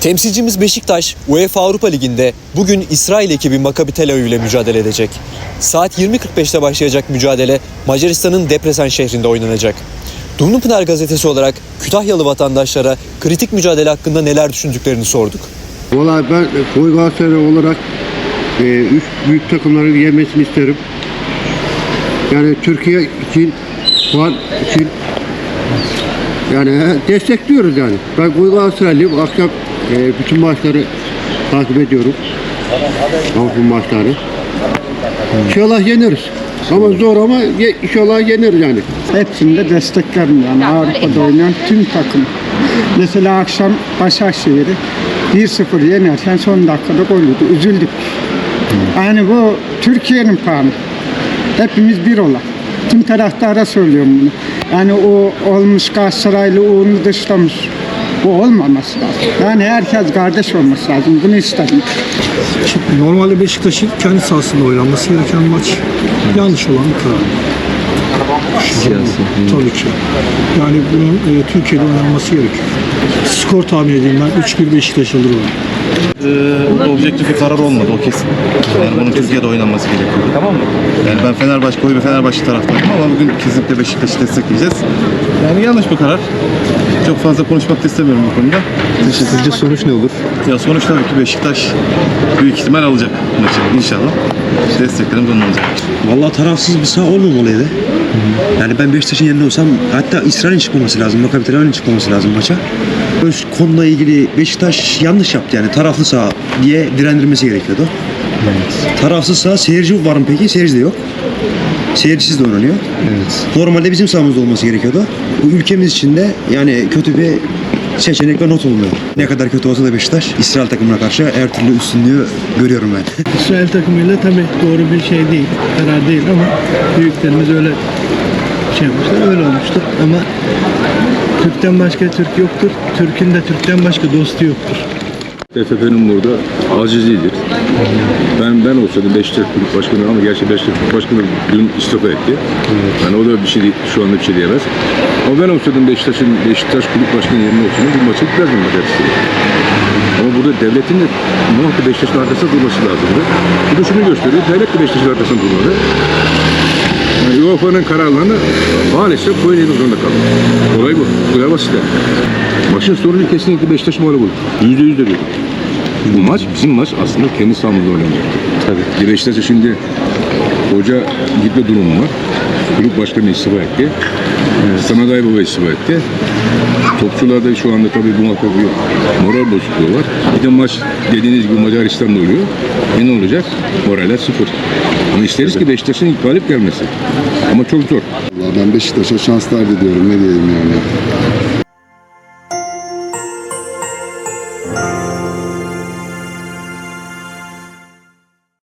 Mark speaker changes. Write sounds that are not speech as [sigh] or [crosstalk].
Speaker 1: Temsilcimiz Beşiktaş UEFA Avrupa Ligi'nde bugün İsrail ekibi Maccabi Tel Aviv ile mücadele edecek. Saat 20.45'te başlayacak mücadele Macaristan'ın Debrecen şehrinde oynanacak. Dumlupınar gazetesi olarak Kütahyalı vatandaşlara kritik mücadele hakkında neler düşündüklerini sorduk.
Speaker 2: Valla ben Koy Galatasaray olarak e, üç büyük takımların yenmesini isterim. Yani Türkiye için, puan için yani he, destekliyoruz yani. Ben Koy Galatasaraylıyım. Akşam e, bütün maçları takip ediyorum. Avrupa maçları. İnşallah yeneriz. Ama zor ama ye, inşallah yeneriz yani.
Speaker 3: Hepsinde desteklerim yani Avrupa'da oynayan tüm takım. Mesela akşam Başakşehir'i 1-0 yenerken son dakikada gol yedi. Üzüldük. Yani bu Türkiye'nin puanı. Hepimiz bir ola. Tüm taraftara söylüyorum bunu. Yani o olmuş Galatasaraylı onu dışlamış. Bu olmaması lazım. Yani herkes kardeş olması lazım. Bunu istedim.
Speaker 4: Normalde Beşiktaş'ın kendi sahasında oynanması gereken maç yanlış olan bir karar. Tabii ki. Yani bunun e, Türkiye'de oynanması gerekiyor. Skor tahmin edeyim ben 3-1 Beşiktaş alır onu.
Speaker 5: Ee, objektif bir karar olmadı o kesin. Yani bunun Türkiye'de oynanması gerekiyordu. Tamam mı? Yani ben Fenerbahçe, koyu bir Fenerbahçe taraftarıyım ama bugün kesinlikle Beşiktaş'ı destekleyeceğiz. Yani yanlış bir karar. Çok fazla konuşmak da istemiyorum bu konuda.
Speaker 6: Sizce sonuç ne olur?
Speaker 5: Ya sonuç tabii ki Beşiktaş büyük ihtimal alacak maçı inşallah. Desteklerimiz onun olacak.
Speaker 6: Vallahi tarafsız bir saha olmamalıydı. Yani ben Beşiktaş'ın yerinde olsam hatta İsrail'in çıkmaması lazım. Maccabi Tel Aviv'in çıkmaması lazım maça. Bu konuda ilgili Beşiktaş yanlış yaptı yani taraflı saha diye direndirmesi gerekiyordu. Tarafsız saha seyirci var mı peki? Seyirci de yok. Seyircisiz de oynanıyor. Normalde bizim sahamızda olması gerekiyordu. Bu ülkemiz için de yani kötü bir seçenek ve not olmuyor. Ne kadar kötü olsa da Beşiktaş İsrail takımına karşı her türlü üstünlüğü görüyorum ben. [laughs]
Speaker 7: İsrail takımıyla tabii doğru bir şey değil, karar değil ama büyüklerimiz öyle şey yapmışlar, öyle olmuştur. Ama Türk'ten başka Türk yoktur, Türk'ün de Türk'ten başka dostu yoktur.
Speaker 8: TFF'nin burada acizidir. Ben ben olsaydım Beşiktaş Kulüp Başkanı ama gerçi Beşiktaş Kulüp Başkanı dün istifa etti. Yani o da bir şey değil- şu anda bir şey diyemez. Ama ben olsaydım Beşiktaş'ın Beşiktaş Kulüp Başkanı yerine olsaydım bu maçı gitmezdim Macaristan. Ama burada devletin de muhakkak Beşiktaş'ın arkasında durması lazımdı. Bu da şunu gösteriyor. Devlet de Beşiktaş'ın arkasında durmadı. UEFA'nın kararlarını maalesef eğmek zorunda kaldı. Olay bu. Bu kadar basit yani. Maçın sonucu kesinlikle Beşiktaş mağlup olur. Yüzde yüz de diyorum. Bu maç bizim maç aslında kendi sahamızda oynanacak. Tabii. Beşiktaş'a şimdi hoca gitme durumu var. Kulüp başkanı istifa etti. Samet Aybaba istifa etti. Topçularda şu anda tabii bu muhakkak bir moral bozukluğu var. Bir de maç dediğiniz gibi Macaristan'da oluyor. E ne olacak? Moraller sıfır. Ama isteriz ki Beşiktaş'ın galip gelmesi. Ama çok zor.
Speaker 9: Vallahi ben Beşiktaş'a şanslar diliyorum ne diyeyim yani.